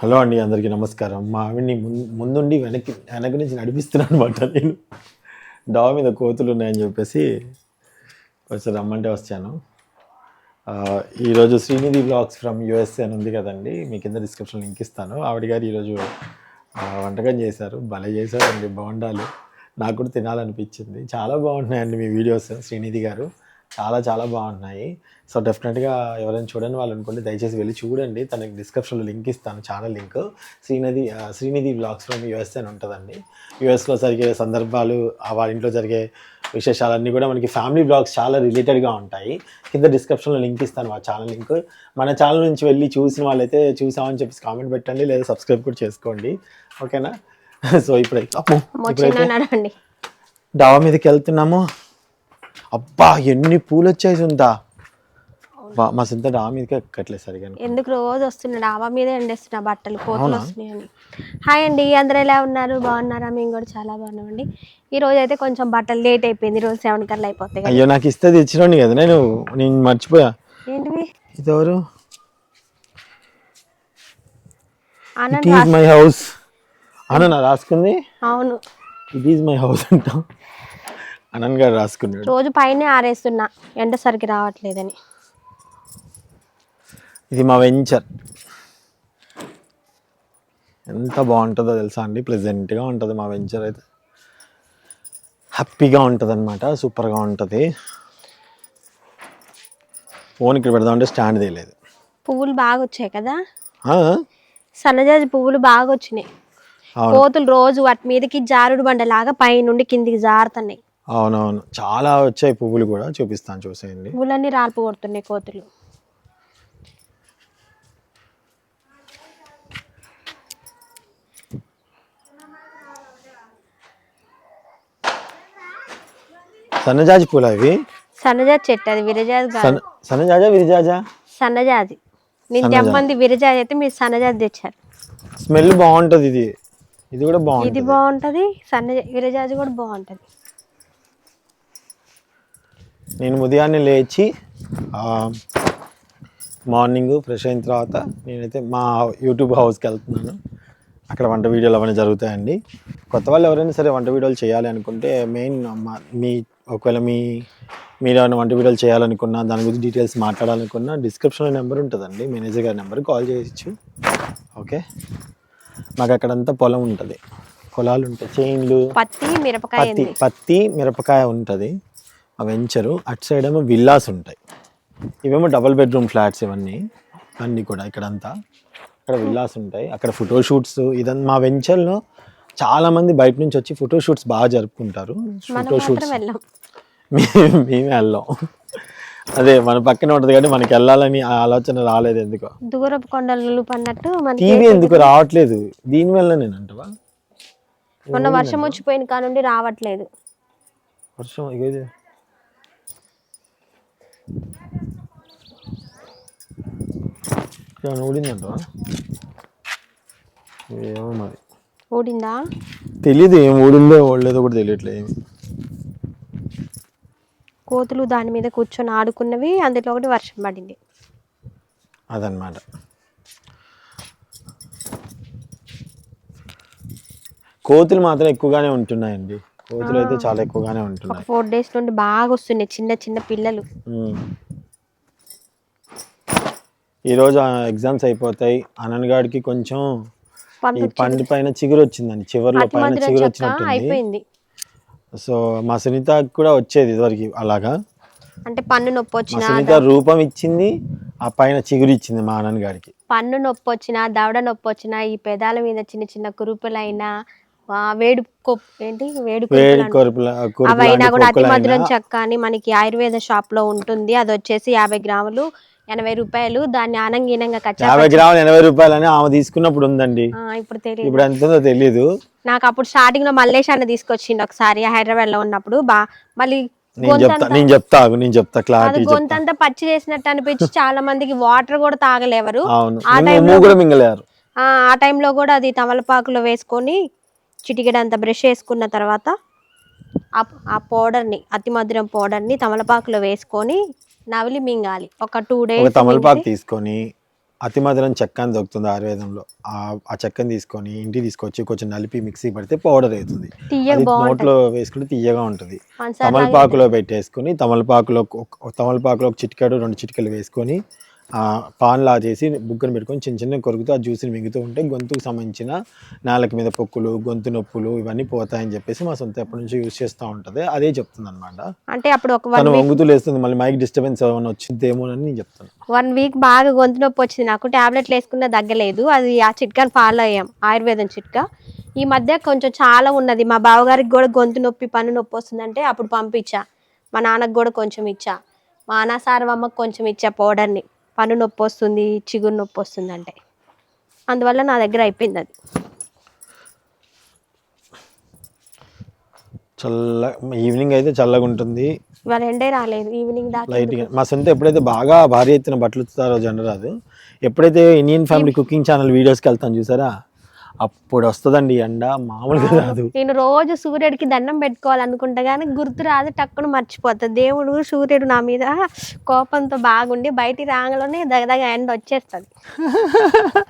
Hello అండి అందరికీ నమస్కారం. మా ఆవిడ్ని ముందుండి వెనక్కి వెనక నుంచి నడిపిస్తున్నాను అనమాట నేను. డాబా మీద కోతులు ఉన్నాయని చెప్పేసి కొంచెం రమ్మంటే వచ్చాను. ఈరోజు శ్రీనిధి బ్లాగ్స్ ఫ్రమ్ యూఎస్ఏ అని ఉంది కదండి మీ కింద డిస్క్రిప్షన్ లింక్ ఇస్తాను. ఆవిడ గారు ఈరోజు వంటకం చేశారు భలే చేశారండి బాగుండాలి. నాకు కూడా తినాలనిపించింది. చాలా బాగుంటున్నాయండి మీ వీడియోస్ శ్రీనిధి గారు. చాలా చాలా బాగున్నాయి. సో డెఫినెట్గా ఎవరైనా చూడని వాళ్ళు అనుకోండి దయచేసి వెళ్ళి చూడండి. తనకి డిస్క్రిప్షన్లో లింక్ ఇస్తాను channel link. Srinidhi Srinidhi blogs from US అని ఉంటుందండి. యూఎస్లో జరిగే సందర్భాలు వాళ్ళ ఇంట్లో జరిగే విశేషాలన్నీ కూడా మనకి ఫ్యామిలీ బ్లాగ్స్ చాలా రిలేటెడ్గా ఉంటాయి. కింద డిస్క్రిప్షన్లో లింక్ ఇస్తాను ఆ ఛానల్ లింక్. మన ఛానల్ నుంచి వెళ్ళి చూసిన వాళ్ళైతే చూసామని చెప్పేసి కామెంట్ పెట్టండి లేదా సబ్స్క్రైబ్ కూడా చేసుకోండి. ఓకేనా? సో ఇప్పుడైతే డాబా మీదకి వెళ్తున్నాము. అబ్బా ఎన్ని పూలు వచ్చాయి బా మా సొంత డాబా మీదకి ఎక్కట్లేదు సరిగా ఎందుకు రోజు వస్తున్నా డాబా మీదే ఎండేస్తున్నా బట్టలు కోతలు వస్తున్నాయండి హాయ్ అండి అందరూ ఎలా ఉన్నారు? బాగున్నారా? మేము కూడా చాలా బాగున్నామండి. ఈ రోజు అయితే కొంచెం బట్టలు లేట్ అయిపోయింది రోజు సెవెన్ కల్లా అయిపోతాయి అయ్యో నాకు ఇస్తే తెచ్చినండి కదా నేను నేను మర్చిపోయా. ఏంటివి ఇది ఎవరు Anand it is my house అన్న రాసుకుంది? అవును. ఇట్ ఈజ్ మై హౌస్ అంటాం అనంత్ గారు రాసుకున్నాడు. రోజు పైనే ఆరేస్తున్నా ఎండ సరికి రావట్లేదని. ఇది మా వెంచర్. ఎంత బాగుంటుందో తెలుసా అండి? ప్లెజెంట్గా ఉంటుంది మా వెంచర్ అయితే. హ్యాపీగా ఉంటుంది అనమాట సూపర్గా ఉంటుంది. ఫోన్ ఇక్కడ పెడదామంటే స్టాండ్ తీయలేదు. పువ్వులు బాగా వచ్చాయి కదా? సన్నజాజి పువ్వులు బాగా వచ్చినాయి. కోతులు రోజు వాటి మీదకి జారుడు బండలాగా పై నుండి కిందికి జారుతున్నాయి. అవునవును. చాలా వచ్చాయి పువ్వులు కూడా చూపిస్తాను చూసేయండి. పువ్వులన్నీ రాల్పు కొడుతున్నాయి కోతులు. సన్నజాజి పూలు అవి సన్నజాజి చెట్టు అది విరజాజి కాదు. సన్నజాజా విరిజాజా? సన్నజాజి. నేను. తెమ్మంది విరజాజి అయితే మీరు సన్నజాజి తెచ్చారు. స్మెల్ బాగుంటుంది ఇది. ఇది కూడా ఇది బాగుంటుంది బాగుంటది సన్న విరజాజి కూడా బాగుంటది. నేను ఉదయాన్నే లేచి మార్నింగ్ ఫ్రెష్ అయిన తర్వాత నేనైతే మా యూట్యూబ్ హౌస్కి వెళ్తున్నాను. అక్కడ వంట వీడియోలు అవన్నీ జరుగుతాయండి. కొత్త వాళ్ళు ఎవరైనా సరే వంట వీడియోలు చేయాలి అనుకుంటే మెయిన్ మా- ఒకవేళ మీ మీరు ఏమైనా వంట వీడియోలు చేయాలనుకున్నా దాని గురించి డీటెయిల్స్ మాట్లాడాలనుకున్నా డిస్క్రిప్షన్లో నెంబర్ ఉంటుందండి. మేనేజర్ గారి నెంబర్ కాల్ చేయొచ్చు. ఓకే? మాకు అక్కడంతా పొలం ఉంటుంది. పొలాలు ఉంటాయి. చైన్లు పత్తి మిరపకాయ పత్తి పత్తి మిరపకాయ ఉంటుంది. ఆ వెంచరు. అటు సైడ్ ఏమో విల్లాస్ ఉంటాయి. ఇవేమో డబుల్ బెడ్రూమ్ ఫ్లాట్స్ ఇవన్నీ. అన్నీ కూడా ఇక్కడంతా. అక్కడ విల్లాస్ ఉంటాయి. అక్కడ ఫోటో షూట్స్ ఇదంతా మా వెంచర్లో చాలా మంది బయట నుంచి వచ్చి ఫోటో షూట్స్ బాగా జరుపుకుంటారు. మనం ఫోటో షూట్స్ మాత్రం వెళ్ళాం మేమే వెళ్ళాం. అదే మన పక్కన ఉంటుంది కానీ మనకి వెళ్ళాలని ఆ ఆలోచన రాలేదు ఎందుకో. దూరపు కొండలు పన్నట్టు టీవీ ఎందుకు రావట్లేదు? దీని వల్ల నేను అంటవా మొన్న వర్షం వచ్చిపోయిన కాడ నుండి రావట్లేదు. వర్షం ఊడిందంటవా ఏమో మరి ఊడిందా తెలీదు ఏం ఊడిందో ఓడలేదో కూడా తెలియట్లేదు ఏమి కోతులు దాని మీద కూర్చొని ఆడుకున్నవి అందులో ఒకటి వర్షం పడింది. అదనమాట కోతులు మాత్రం ఎక్కువగానే ఉంటున్నాయండి. కోతులు అయితే చాలా ఎక్కువగానే ఒక ఉంటున్నాయి ఫోర్ డేస్ నుండి బాగా వస్తున్నాయి చిన్న చిన్న పిల్లలు. ఉమ్. ఈరోజు ఎగ్జామ్స్ అయిపోతాయి. అనన్గాడికి కొంచెం ఈ పండు పండు పైన చిగురు వచ్చిందండి. చివర్లో పైన చిగురు చెక్క వచ్చినట్టుంది. అయిపోయింది. సో మా సునీతకి కూడా వచ్చేది ఇదివరకు అలాగా. అంటే పన్ను నొప్పి మా వచ్చినా సునీత రూపం ఇచ్చింది ఆ పైన చిగురు ఇచ్చింది మా ఆనంద్ గారికి పన్ను నొప్పి వచ్చినా దవడ నొప్పి వచ్చినా ఈ పెదాల మీద చిన్న చిన్న కురుపులైనా వేడు ఏంటి? వేడు అవైనా కూడా అతి మధురం చెక్క అని మనకి ఆయుర్వేద షాప్లో ఉంటుంది. అది వచ్చేసి యాభై గ్రాములు ఎనభై రూపాయలు. దాన్ని ఆనంగీనంగా కచ్చా యాభై గ్రాములు ఎనభై రూపాయలని ఆమె తీసుకున్నప్పుడు ఉందండి. ఇప్పుడు తెలియదు ఇప్పుడు ఎంత తెలియదు నాకు అప్పుడు స్టార్టింగ్లో మల్లేష్ అన్న తీసుకొచ్చిండు ఒకసారి హైదరాబాద్లో ఉన్నప్పుడు. బా మళ్ళీ నేను చెప్తా నేను చెప్తా నేను చెప్తా క్లారిటీ గొంతంతా పచ్చి చేసినట్టు అనిపించి చాలా మందికి వాటర్ కూడా తాగలేవరు. ఆ టైంలో కూడా మింగలేరు. ఆ ఆ టైంలో కూడా అది తమలపాకులో వేసుకొని చిటికెడంత బ్రష్ వేసుకున్న తర్వాత ఆ పౌడర్ని అతి మధురం పౌడర్ని తమలపాకులో వేసుకొని నవిలి మింగాలి. ఒక టూ డేస్ తమలపాకు తీసుకొని అతి మధురం చెక్క అని దొరుకుతుంది ఆయుర్వేదంలో. ఆ చెక్కని తీసుకొని ఇంటికి తీసుకొచ్చి కొంచెం నలిపి మిక్సీ పడితే పౌడర్ అవుతుంది. నోట్లో వేసుకుంటే తీయగా ఉంటుంది. తమలపాకులో పెట్టేసుకొని తమలపాకులో ఒక తమలపాకులో ఒక చిటికెడు రెండు చిటికెలు వేసుకొని ఆ పాన్ లా చేసి బుగ్గను పెట్టుకొని చిన్న చిన్న కొరుకుతూ ఆ జ్యూస్ని మింగుతూ ఉంటే గొంతుకు సంబంధించిన నాలుక మీద పొక్కులు గొంతు నొప్పులు ఇవన్నీ పోతాయని చెప్పేసి మా సొంత ఎప్పటి నుంచి యూజ్ చేస్తూ ఉంటుంది. అదే చెప్తుంది అనమాట అంటే అప్పుడు ఒక తను వంగుతూ లేస్తుంది మళ్ళీ మైక్ డిస్టర్బెన్స్ ఏమైనా వచ్చిందేమోనని నేను చెప్తాను వన్ వీక్ బాగా గొంతు నొప్పి వచ్చింది. నాకు టాబ్లెట్లు వేసుకున్న తగ్గలేదు అది ఆ చిట్కాని ఫాలో అయ్యాం ఆయుర్వేదం చిట్కా. ఈ మధ్య కొంచెం చాలా ఉన్నది. మా బావగారికి కూడా గొంతు నొప్పి పన్ను నొప్పి వస్తుందంటే అప్పుడు పంపించా. మా నాన్నకు కూడా కొంచెం ఇచ్చా. మా అన్న సారవమ్మకు కొంచెం ఇచ్చా పౌడర్ని. పన్ను నొప్పి వస్తుంది చిగురు నొప్పి వస్తుంది అంటే. అందువల్ల నా దగ్గర అయిపోయింది అది. చల్ల ఈవినింగ్ అయితే చల్లగా ఉంటుంది. ఇవాళ ఎండే రాలేదు ఈవినింగ్ దాకా లైట్గా మా సొంత ఎప్పుడైతే బాగా భారీ ఎత్తున బట్టలు ఉతుకుతారో జనరాదు ఎప్పుడైతే ఇండియన్ ఫ్యామిలీ కుకింగ్ ఛానల్ వీడియోస్కి వెళ్తాను చూసారా? అప్పుడు వస్తుందండి ఎండ. మామూలుగా రాదు. నేను రోజు సూర్యుడికి దండం పెట్టుకోవాలనుకుంటా కానీ గుర్తు రాదు టక్కున మర్చిపోతా. దేవుడు సూర్యుడు నా మీద కోపంతో బాగుండి బయటికి రాగానే దగదగ ఎండ వచ్చేస్తుంది.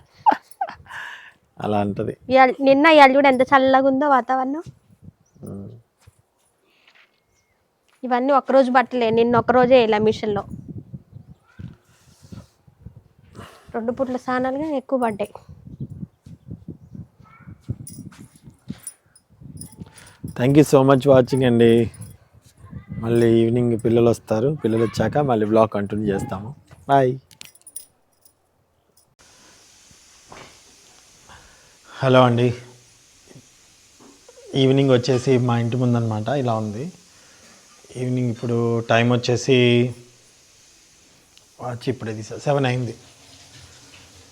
అలా అంటది. నిన్న కూడా ఎంత చల్లగా ఉందో వాతావరణం. ఇవన్నీ ఒక్కరోజు బట్టలే నిన్న ఒక్కరోజే ఇలా మిషన్లో. రెండు పుట్ల స్నానాలుగా ఎక్కువ పడ్డాయి. Thank you so much watching అండి. మళ్ళీ ఈవినింగ్ పిల్లలు వస్తారు. పిల్లలు వచ్చాక మళ్ళీ బ్లాగ్ కంటిన్యూ చేస్తాము. బాయ్ హలో అండి. ఈవినింగ్ వచ్చేసి మా ఇంటి ముందనమాట. ఇలా ఉంది. ఈవినింగ్ ఇప్పుడు టైం వచ్చేసి వాచ్ ఇప్పుడు ఇది సెవెన్ అయింది.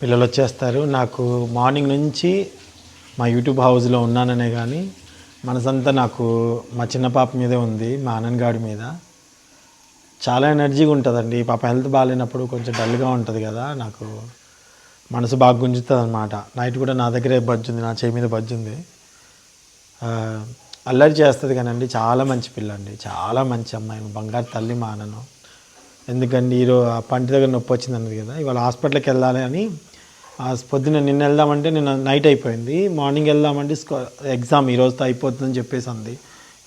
పిల్లలు వచ్చేస్తారు. నాకు మార్నింగ్ నుంచి మా యూట్యూబ్ హౌస్లో ఉన్నాననే కానీ మనసంతా నాకు మా చిన్న పాప మీదే ఉంది మా ఆనందగాడి మీద. చాలా ఎనర్జీగా ఉంటుందండి. పాప హెల్త్ బాగాలేనప్పుడు కొంచెం డల్గా ఉంటుంది కదా నాకు మనసు బాగా గుంజుతుంది అనమాట నైట్ కూడా నా దగ్గరే బజ్జుంది నా చేయి మీద బజ్జుంది. అల్లరి చేస్తుంది కానండి చాలా మంచి పిల్ల అండి చాలా మంచి అమ్మాయి బంగారు తల్లి మా అన్నను. ఎందుకండి ఈరోజు ఆ పంటి దగ్గర నొప్పి వచ్చింది అన్నది కదా ఇవాళ హాస్పిటల్కి వెళ్ళాలి అని పొద్దున్న నిన్న వెళ్దామంటే నిన్న నైట్ అయిపోయింది. మార్నింగ్ వెళ్దామంటే స్కూ ఎగ్జామ్ ఈరోజు అయిపోతుందని చెప్పేసి అంది.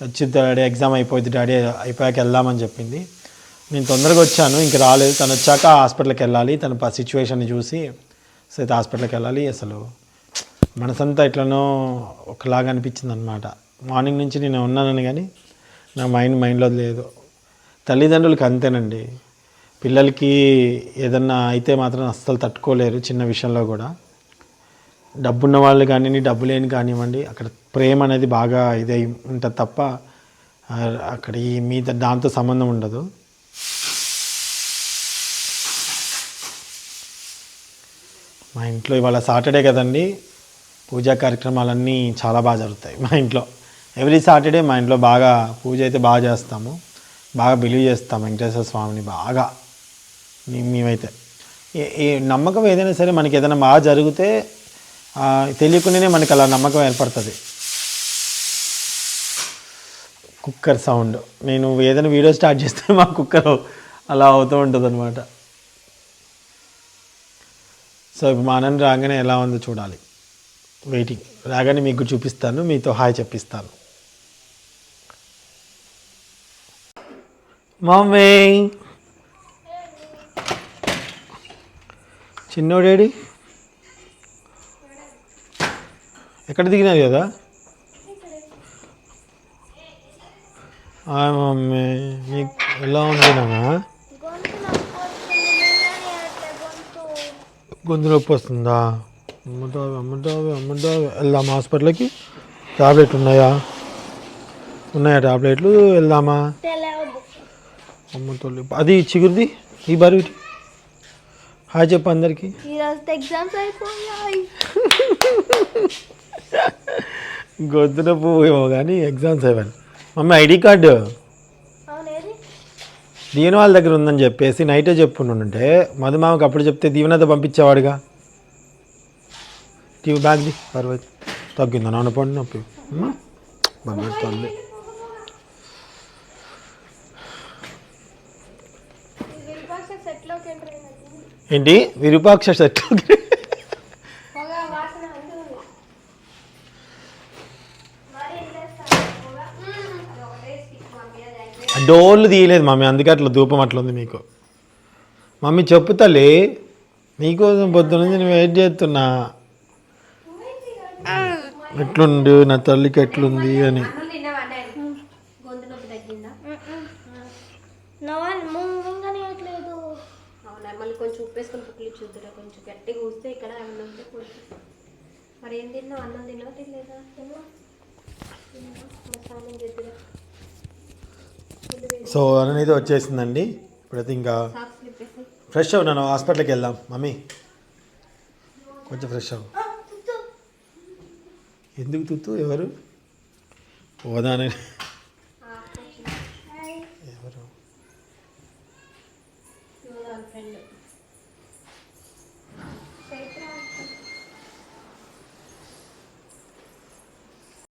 వచ్చి డాడీ ఎగ్జామ్ అయిపోయింది డాడీ అయిపోయాక వెళ్దామని చెప్పింది. నేను తొందరగా వచ్చాను ఇంక రాలేదు. తను వచ్చాక హాస్పిటల్కి వెళ్ళాలి. తన సిచ్యువేషన్ చూసి సైతే హాస్పిటల్కి వెళ్ళాలి. అసలు మనసంతా ఎట్లనో ఒకలాగా అనిపించింది అనమాట మార్నింగ్ నుంచి నేను ఉన్నానని కానీ నా మైండ్ మైండ్లో లేదు. తల్లిదండ్రులకి అంతేనండి. పిల్లలకి ఏదన్నా అయితే మాత్రం అస్సలు తట్టుకోలేరు చిన్న విషయంలో కూడా. డబ్బున్న వాళ్ళు కానివ్వండి డబ్బు లేని కానివ్వండి అక్కడ ప్రేమ అనేది బాగా ఇదై ఉంటుంది తప్ప అక్కడ ఈ మీద దాంతో సంబంధం ఉండదు. మా ఇంట్లో ఇవాళ సాటర్డే కదండి పూజా కార్యక్రమాలన్నీ చాలా బాగా జరుగుతాయి మా ఇంట్లో. ఎవ్రీ సాటర్డే మా ఇంట్లో బాగా పూజ అయితే బాగా చేస్తాము. బాగా బిలీవ్ చేస్తాం వెంకటేశ్వర స్వామిని బాగా. మేమైతే. ఈ నమ్మకం ఏదైనా సరే మనకి ఏదైనా మా జరిగితే తెలియకుండానే మనకి అలా నమ్మకం ఏర్పడుతుంది. Cooker sound. నేను ఏదైనా వీడియో స్టార్ట్ చేస్తే మా కుక్కర్ అలా అవుతూ ఉంటుంది అనమాట సో ఇప్పుడు మా అన్నని రాగానే ఎలా ఉందో చూడాలి. వెయిటింగ్. రాగానే మీకు చూపిస్తాను మీతో హాయ్ చెప్పిస్తాను. మమ్మీ! చిన్నోడేడి? ఎక్కడ దిగినారు కదా? మమ్మీ నీకు ఎలా ఉంది నాన్న? గొంతు నొప్పి వస్తుందా? అమ్మటావి అమ్మటావి అమ్మటావి వెళ్దామా హాస్పిటల్కి? టాబ్లెట్ ఉన్నాయా? ఉన్నాయా టాబ్లెట్లు? వెళ్దామా? అమ్మ తల్లి అది చిగురిది ఈ బరువు. హాయ్ చెప్పు అందరికి. ఎగ్జామ్స్ అయిపోయాయి. గొంతు నొప్పి ఏమో కానీ ఎగ్జామ్స్ అయిపోయాను మమ్మీ ఐడి కార్డు. దీవెన వాళ్ళ దగ్గర ఉందని చెప్పేసి నైటే చెప్పుకుంటుంటే మధుమామకి అప్పుడు చెప్తే దీవెనతో పంపించేవాడుగా. టీవీ బ్యాగ్ది పర్వాలేదు. తగ్గిందా? నాన్న పండు నొప్పి. తల్లి. ఏంటి? విరూపాక్ష సెట్ డోర్లు తీయలేదు మమ్మీ అందుకే అట్లా ధూపం అట్లా ఉంది మీకు. మమ్మీ చెప్పు తల్లి నీకోసం పొద్దున నుంచి నేను వెయిట్ చేస్తున్నా. ఎట్లుండు నా తల్లికి ఎట్లుంది అని. అవునా? మళ్ళీ కొంచెం ఉప్పు వేసుకొని పుక్కులు చూద్దురా కొంచెం గట్టిగా ఊస్తే ఇక్కడ ఏమన్నా ఉంటే కొంచెం మరి ఏం తిన్నావు? అన్నం తిన్నావు? తినలేదా? స్నానం చేద్దురా. సో అనేది వచ్చేసిందండి. ఇప్పుడైతే ఇంకా సాక్స్ స్లిప్పేసి ఫ్రెష్ అవ్వు నన్ను హాస్పిటల్కి వెళ్దాం. మమ్మీ కొంచెం ఫ్రెష్ అవ్వు. ఎందుకు తుత్తు? ఎవరు? పోదానే.